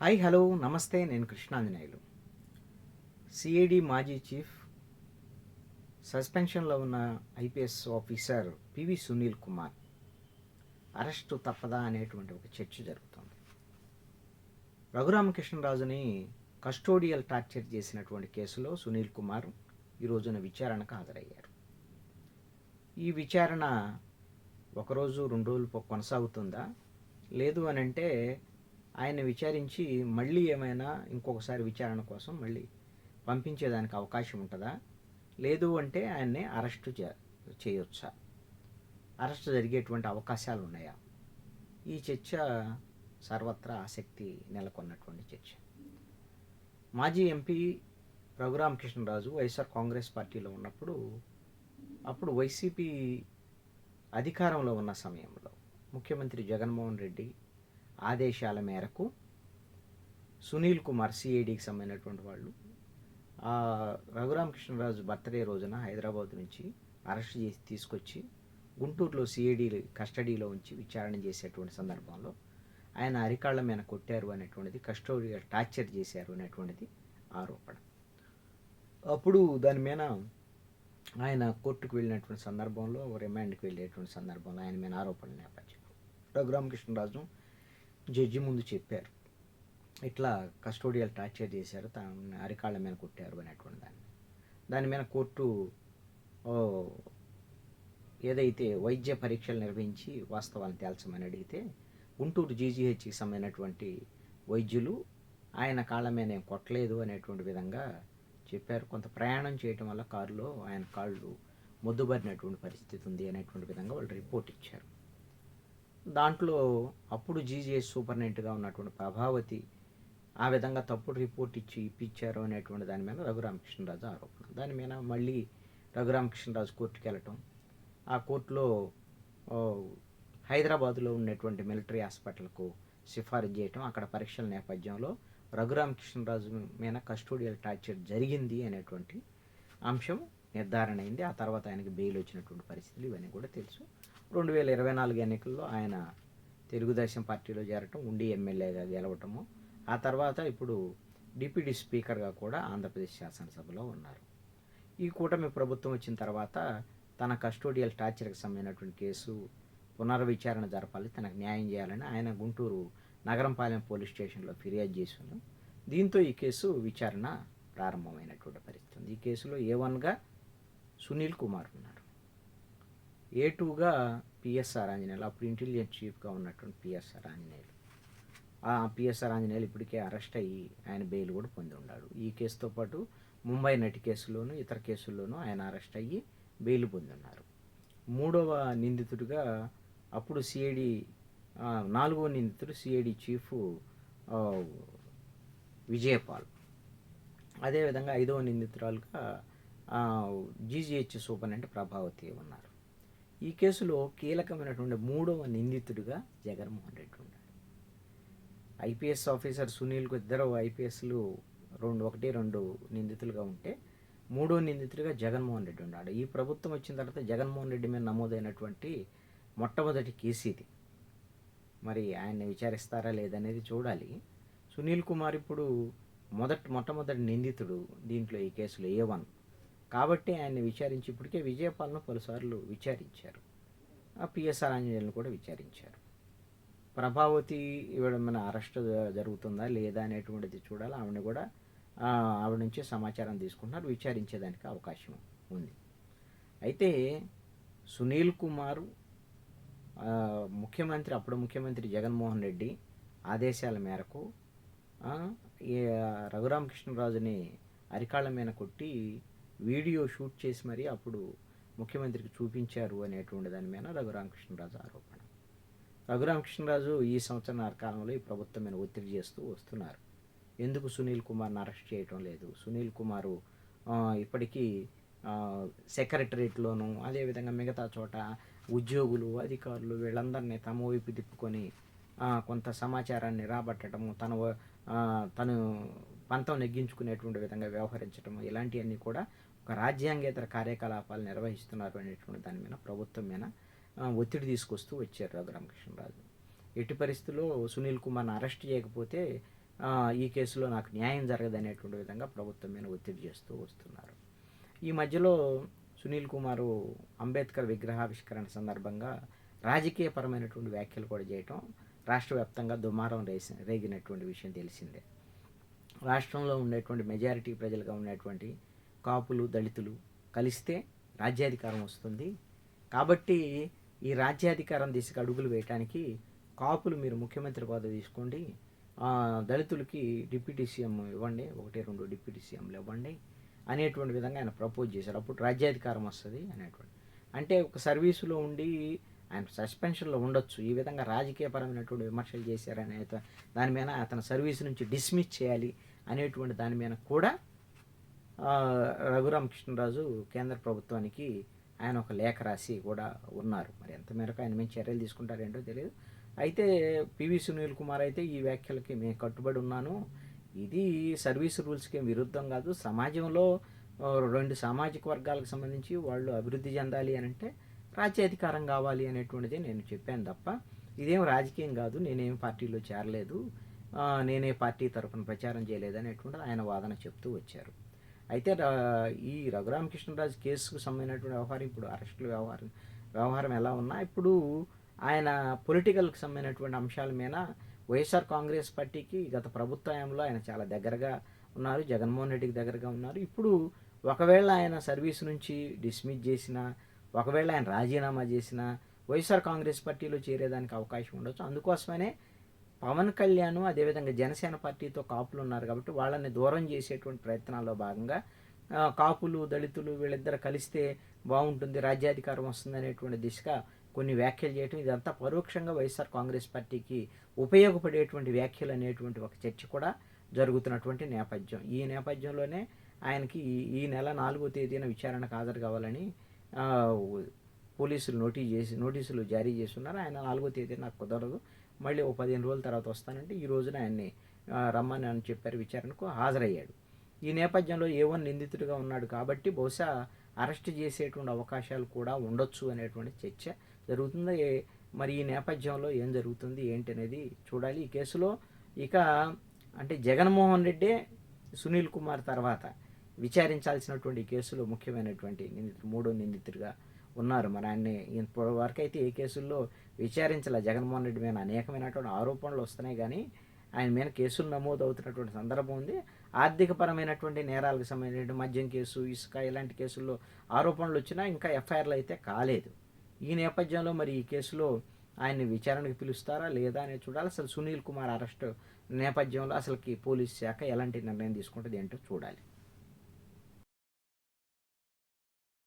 Hi hello నమస్తే నేను Krishnanjaneyulu. CID మాజీ చీఫ్ సస్పెన్షన్లో ఉన్న IPS officer PV Sunil Kumar. Arrest తప్పదా అనేటువంటి ఒక చర్చ జరుగుతుంది. రఘురామకృష్ణరాజుని కస్టోడియల్ టార్చర్ చేసినటువంటి కేసులో సునీల్ కుమార్ ఈ రోజున విచారణకు హాజరయ్యారు. ఈ విచారణ ఒకరోజు రెండు రోజులు కొనసాగుతుందా? లేదు అని అంటే ఆయన విచారించి మళ్ళీ ఏమైనా ఇంకొకసారి విచారణ కోసం మళ్ళీ పంపించేదానికి అవకాశం ఉంటుందా? లేదు అంటే ఆయన్ని అరెస్టు చే- చేయొచ్చా? అరెస్టు జరిగేటువంటి అవకాశాలు ఉన్నాయా ఈ చర్చ సర్వత్రా ఆసక్తి నెలకొన్నటువంటి చర్చ. మాజీ ఎంపీ రఘురామకృష్ణరాజు వైఎస్ఆర్ కాంగ్రెస్ పార్టీలో ఉన్నప్పుడు అప్పుడు వైసీపీ అధికారంలో ఉన్న సమయంలో ముఖ్యమంత్రి జగన్మోహన్ రెడ్డి ఆదేశాల మేరకు సునీల్ కుమార్ సిఐడికి సంబంధించినటువంటి వాళ్ళు రఘురామకృష్ణరాజు బర్త్డే రోజున హైదరాబాద్ నుంచి అరెస్ట్ చేసి తీసుకొచ్చి గుంటూరులో సిఐడి కస్టడీలో ఉంచి విచారణ చేసేటువంటి సందర్భంలో ఆయన అరికాళ్ళ మీద కొట్టారు అనేటువంటిది కస్టోడియల్ టార్చర్ చేశారు అనేటువంటిది ఆరోపణ. అప్పుడు దాని మీద ఆయన కోర్టుకు వెళ్ళినటువంటి సందర్భంలో రిమాండ్కి వెళ్ళేటువంటి సందర్భంలో ఆయన మీద ఆరోపణల నేపథ్యం రఘురామకృష్ణరాజు జడ్జి ముందు చెప్పారు. ఇట్లా కస్టోడియల్ టార్చర్ చేశారు తన అరికాళ్ళ మీద కొట్టారు అనేటువంటి దాన్ని. దాని మీద కోర్టు ఏదైతే వైద్య పరీక్షలు నిర్వహించి వాస్తవాలను తేల్చమని అడిగితే గుంటూరు జీజీహెచ్కి సంబంధించినటువంటి వైద్యులు ఆయన కాళ్ళ మీద నేను కొట్టలేదు అనేటువంటి విధంగా చెప్పారు. కొంత ప్రయాణం చేయటం వల్ల కారులో ఆయన కాళ్ళు మొద్దుబారినటువంటి పరిస్థితి ఉంది అనేటువంటి విధంగా వాళ్ళు రిపోర్ట్ ఇచ్చారు. దాంట్లో అప్పుడు జీజీఎస్ సూపరింటెండెంట్గా ఉన్నటువంటి ప్రభావతి ఆ విధంగా తప్పుడు రిపోర్ట్ ఇచ్చి ఇప్పించారు అనేటువంటి దాని మీద రఘురామకృష్ణరాజు ఆరోపణ. దాని మీద మళ్ళీ రఘురామకృష్ణరాజు కోర్టుకి వెళ్ళటం ఆ కోర్టులో హైదరాబాద్లో హైదరాబాదులో ఉన్నటువంటి మిలిటరీ హాస్పిటల్కు సిఫారసు చేయటం అక్కడ పరీక్షల నేపథ్యంలో రఘురామకృష్ణరాజు మీద కస్టోడియల్ టార్చర్ జరిగింది అనేటువంటి అంశం నిర్ధారణ అయింది. ఆ తర్వాత ఆయనకి బెయిల్ వచ్చినటువంటి పరిస్థితులు ఇవన్నీ కూడా తెలుసు. రెండు వేల ఇరవై నాలుగు ఎన్నికల్లో ఆయన తెలుగుదేశం పార్టీలో చేరటం ఉండి ఎమ్మెల్యేగా గెలవటము. ఆ తర్వాత ఇప్పుడు డిప్యూటీ స్పీకర్గా కూడా ఆంధ్రప్రదేశ్ శాసనసభలో ఉన్నారు. ఈ కూటమి ప్రభుత్వం వచ్చిన తర్వాత తన కస్టోడియల్ టార్చర్కి సంబంధించినటువంటి కేసు పునర్విచారణ జరపాలి తనకు న్యాయం చేయాలని ఆయన గుంటూరు నగరంపాలెం పోలీస్ స్టేషన్లో ఫిర్యాదు చేశాను. దీంతో ఈ కేసు విచారణ ప్రారంభమైనటువంటి పరిస్థితి ఉంది. ఈ కేసులో ఏ వన్గా సునీల్ కుమార్ ఉన్నారు. ఏ టూగా పిఎస్ఆర్ ఆంజనేయులు అప్పుడు ఇంటెలిజెన్స్ చీఫ్గా ఉన్నటువంటి పిఎస్ఆర్ ఆంజనేయులు. ఆ పిఎస్ఆర్ ఆంజనేయులు ఇప్పటికే అరెస్ట్ అయ్యి ఆయన బెయిల్ కూడా పొంది ఉన్నాడు. ఈ కేసుతో పాటు ముంబై నటి కేసులోను ఇతర కేసుల్లోనూ ఆయన అరెస్ట్ అయ్యి బెయిల్ పొంది ఉన్నారు. మూడవ నిందితుడిగా అప్పుడు సిఐడి నాలుగవ నిందితుడు సిఐడి చీఫ్ విజయపాల్. అదేవిధంగా ఐదవ నిందితురాలుగా జీజీహెచ్ సూపరింటెండెంట్ ప్రభావతి ఉన్నారు. ఈ కేసులో కీలకమైనటువంటి మూడవ నిందితుడిగా జగన్మోహన్ రెడ్డి ఉన్నాడు. ఐపీఎస్ ఆఫీసర్ సునీల్కు ఇద్దరు ఐపీఎస్లు రెండు ఒకటి రెండు నిందితులుగా ఉంటే మూడో నిందితుడిగా జగన్మోహన్ రెడ్డి ఉన్నాడు. ఈ ప్రభుత్వం వచ్చిన తర్వాత జగన్మోహన్ రెడ్డి మీద నమోదైనటువంటి మొట్టమొదటి కేసు ఇది. మరి ఆయన్ని విచారిస్తారా లేదనేది చూడాలి. సునీల్ కుమార్ ఇప్పుడు మొదటి మొట్టమొదటి నిందితుడు దీంట్లో ఈ కేసులో ఏ వన్. కాబట్టి ఆయన్ని విచారించి ఇప్పటికే విజయపాలను పలుసార్లు విచారించారు. ఆ పిఎస్ఆర్ ఆంజనేయులను కూడా విచారించారు. ప్రభావతి ఇవాళ మన అరెస్ట్ జరుగుతుందా లేదా అనేటువంటిది చూడాలి. ఆవిడని కూడా ఆవిడ నుంచి సమాచారం తీసుకుంటున్నారు. విచారించేదానికి అవకాశం ఉంది. అయితే సునీల్ కుమారు ముఖ్యమంత్రి అప్పుడు ముఖ్యమంత్రి జగన్మోహన్ రెడ్డి ఆదేశాల మేరకు ఈ రఘురామకృష్ణరాజుని అరికాళ్ళ మీద కొట్టి వీడియో షూట్ చేసి మరీ అప్పుడు ముఖ్యమంత్రికి చూపించారు అనేటువంటి దాని మీద రఘురామకృష్ణరాజు ఆరోపణ. రఘురామకృష్ణరాజు ఈ సంవత్సరాల కాలంలో ఈ ప్రభుత్వం మీద ఒత్తిడి చేస్తూ వస్తున్నారు. ఎందుకు సునీల్ కుమార్ని అరెస్ట్ చేయటం లేదు? సునీల్ కుమారు ఇప్పటికీ సెక్రటరేట్లోనూ అదేవిధంగా మిగతా చోట ఉద్యోగులు అధికారులు వీళ్ళందరినీ తమ వైపు తిప్పుకొని కొంత సమాచారాన్ని రాబట్టడము తన తను పంతం నెగ్గించుకునేటువంటి విధంగా వ్యవహరించడం ఇలాంటివన్నీ కూడా ఒక రాజ్యాంగేతర కార్యకలాపాలు నిర్వహిస్తున్నారు అనేటువంటి దాని మీద ప్రభుత్వం మీద ఒత్తిడి తీసుకొస్తూ వచ్చారు రఘురామకృష్ణరాజు ఎట్టి పరిస్థితుల్లో సునీల్ కుమార్ని అరెస్ట్ చేయకపోతే ఈ కేసులో నాకు న్యాయం జరగదనేటువంటి విధంగా ప్రభుత్వం మీద ఒత్తిడి చేస్తూ వస్తున్నారు. ఈ మధ్యలో సునీల్ కుమారు అంబేద్కర్ విగ్రహావిష్కరణ సందర్భంగా రాజకీయపరమైనటువంటి వ్యాఖ్యలు కూడా చేయటం రాష్ట్ర వ్యాప్తంగా దుమారం రేసి రేగినటువంటి విషయం తెలిసిందే. రాష్ట్రంలో ఉండేటువంటి మెజారిటీ ప్రజలుగా ఉన్నటువంటి కాపులు దళితులు కలిస్తే రాజ్యాధికారం వస్తుంది. కాబట్టి ఈ రాజ్యాధికారం దిశగా అడుగులు వేయటానికి కాపులు మీరు ముఖ్యమంత్రి పదవి తీసుకోండి. దళితులకి డిప్యూటీ సీఎం ఇవ్వండి ఒకటి రెండు డిప్యూటీ సీఎంలు ఇవ్వండి అనేటువంటి విధంగా ఆయన ప్రపోజ్ చేశారు. అప్పుడు రాజ్యాధికారం వస్తుంది అనేటువంటి. అంటే ఒక సర్వీసులో ఉండి ఆయన సస్పెన్షన్లో ఉండొచ్చు. ఈ విధంగా రాజకీయపరమైనటువంటి విమర్శలు చేశారనే దాని మీద అతని సర్వీస్ నుంచి డిస్మిస్ చేయాలి అనేటువంటి దాని మీద కూడా ఆ, రఘురామకృష్ణరాజు కేంద్ర ప్రభుత్వానికి ఆయన ఒక లేఖ రాసి కూడా ఉన్నారు. మరి ఎంత మేరకు ఆయన మేము చర్యలు తీసుకుంటారేంటో తెలియదు అయితే పివి సునీల్ కుమార్ అయితే ఈ వ్యాఖ్యలకి మేము కట్టుబడి ఉన్నాను. ఇది సర్వీస్ రూల్స్కి విరుద్ధం కాదు. సమాజంలో రెండు సామాజిక వర్గాలకు సంబంధించి వాళ్ళు అభివృద్ధి చెందాలి అని అంటే రాజ్యాధికారం కావాలి అనేటువంటిది నేను చెప్పాను తప్ప ఇదేం రాజకీయం కాదు నేనేం పార్టీలో చేరలేదు నేనే పార్టీ తరఫున ప్రచారం చేయలేదు అనేటువంటిది ఆయన వాదన చెప్తూ వచ్చారు. అయితే ఈ రఘురామకృష్ణరాజు కేసుకు సంబంధించినటువంటి వ్యవహారం ఇప్పుడు అరెస్టుల వ్యవహారం వ్యవహారం ఎలా ఉన్నా ఇప్పుడు ఆయన పొలిటికల్కి సంబంధించినటువంటి అంశాల మీద వైఎస్ఆర్ కాంగ్రెస్ పార్టీకి గత ప్రభుత్వంలో ఆయన చాలా దగ్గరగా ఉన్నారు జగన్మోహన్ రెడ్డికి దగ్గరగా ఉన్నారు. ఇప్పుడు ఒకవేళ ఆయన సర్వీస్ నుంచి డిస్మిస్ చేసినా ఒకవేళ ఆయన రాజీనామా చేసినా వైఎస్ఆర్ కాంగ్రెస్ పార్టీలో చేరేదానికి అవకాశం ఉండొచ్చు. అందుకోసమనే పవన్ కళ్యాణ్ అదేవిధంగా జనసేన పార్టీతో కాపులు ఉన్నారు కాబట్టి వాళ్ళని దూరం చేసేటువంటి ప్రయత్నాల్లో భాగంగా కాపులు దళితులు వీళ్ళిద్దరు కలిస్తే బాగుంటుంది రాజ్యాధికారం వస్తుంది అనేటువంటి దిశగా కొన్ని వ్యాఖ్యలు చేయటం ఇదంతా పరోక్షంగా వైఎస్ఆర్ కాంగ్రెస్ పార్టీకి ఉపయోగపడేటువంటి వ్యాఖ్యలు అనేటువంటి ఒక చర్చ కూడా జరుగుతున్నటువంటి నేపథ్యం. ఈ నేపథ్యంలోనే ఆయనకి ఈ- ఈ నెల నాలుగో తేదీన విచారణకు హాజరు కావాలని పోలీసులు నోటీస్ చేసి నోటీసులు జారీ చేస్తున్నారు. ఆయన నాలుగో తేదీ నాకు కుదరదు. మళ్ళీ ఓ పదిహేను రోజుల తర్వాత వస్తానంటే ఈ రోజున ఆయన్ని రమ్మని అని చెప్పారు. విచారణకు హాజరయ్యాడు. ఈ నేపథ్యంలో ఏ నిందితుడిగా ఉన్నాడు కాబట్టి బహుశా అరెస్ట్ చేసేటువంటి అవకాశాలు కూడా ఉండొచ్చు అనేటువంటి చర్చ జరుగుతుంది. మరి ఈ నేపథ్యంలో ఏం జరుగుతుంది ఏంటి అనేది చూడాలి. ఈ కేసులో ఇక అంటే జగన్మోహన్ రెడ్డే సునీల్ కుమార్ తర్వాత విచారించాల్సినటువంటి కేసులు ముఖ్యమైనటువంటి మూడో నిందితుడిగా ఉన్నారు. మరి ఆయన్ని ఇప్పటి వరకు అయితే ఏ కేసుల్లో విచారించాల? జగన్మోహన్ రెడ్డి మీద అనేకమైనటువంటి ఆరోపణలు వస్తున్నాయి కానీ ఆయన మీద కేసులు నమోదు అవుతున్నటువంటి సందర్భం ఉంది. ఆర్థికపరమైనటువంటి నేరాలకు సంబంధించిన మద్యం కేసు ఇసుక ఇలాంటి కేసుల్లో ఆరోపణలు వచ్చినా ఇంకా ఎఫ్ఐఆర్లు అయితే కాలేదు. ఈ నేపథ్యంలో మరి ఈ కేసులో ఆయన్ని విచారణకు పిలుస్తారా లేదా అనేది చూడాలి. అసలు సునీల్ కుమార్ అరెస్ట్ నేపథ్యంలో అసలుకి పోలీస్ శాఖ ఎలాంటి నిర్ణయం తీసుకుంటుంది ఏంటో చూడాలి.